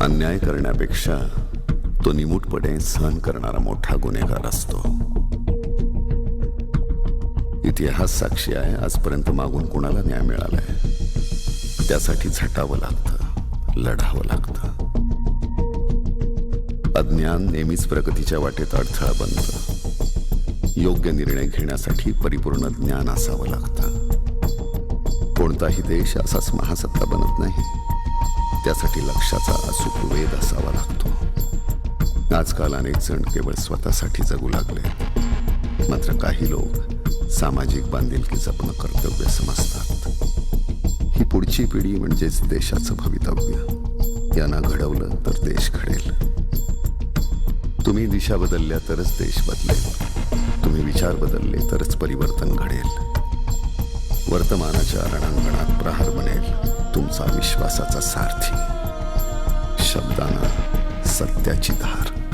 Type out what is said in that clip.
अन्याय करण्यापेक्षा तो निमूटपणे सहन करणारा मोठा गुन्हेगार असतो. इतिहास साक्षी आहे आजपर्यंत मागून कुणाला न्याय मिळालाय? त्यासाठी झटावं लागतं लढावं लागतं. अज्ञान नेहमीच प्रगतीच्या वाटेत अडथळा बनतं. योग्य निर्णय घेण्यासाठी परिपूर्ण ज्ञान असावं लागतं. कोणताही देश असाच महासत्ता बनत नाही. त्यासाठी लक्षाचा अचूक वेध असावा लागतो. आजकाल अनेक जण केवळ स्वतःसाठी जगू लागले. मात्र काही लोक सामाजिक बांधिलकी जपणं कर्तव्य समजतात. ही पुढची पिढी म्हणजेच देशाचं भवितव्य. यांना घडवलं तर देश घडेल. तुम्ही दिशा बदलल्या तरच देश बदलेल. तुम्ही विचार बदलले तरच परिवर्तन घडेल. वर्तमानाच्या रणांगणात प्रहार बनेल. तुमचा विश्वासाचा सारथी. शब्दांना सत्याची धार.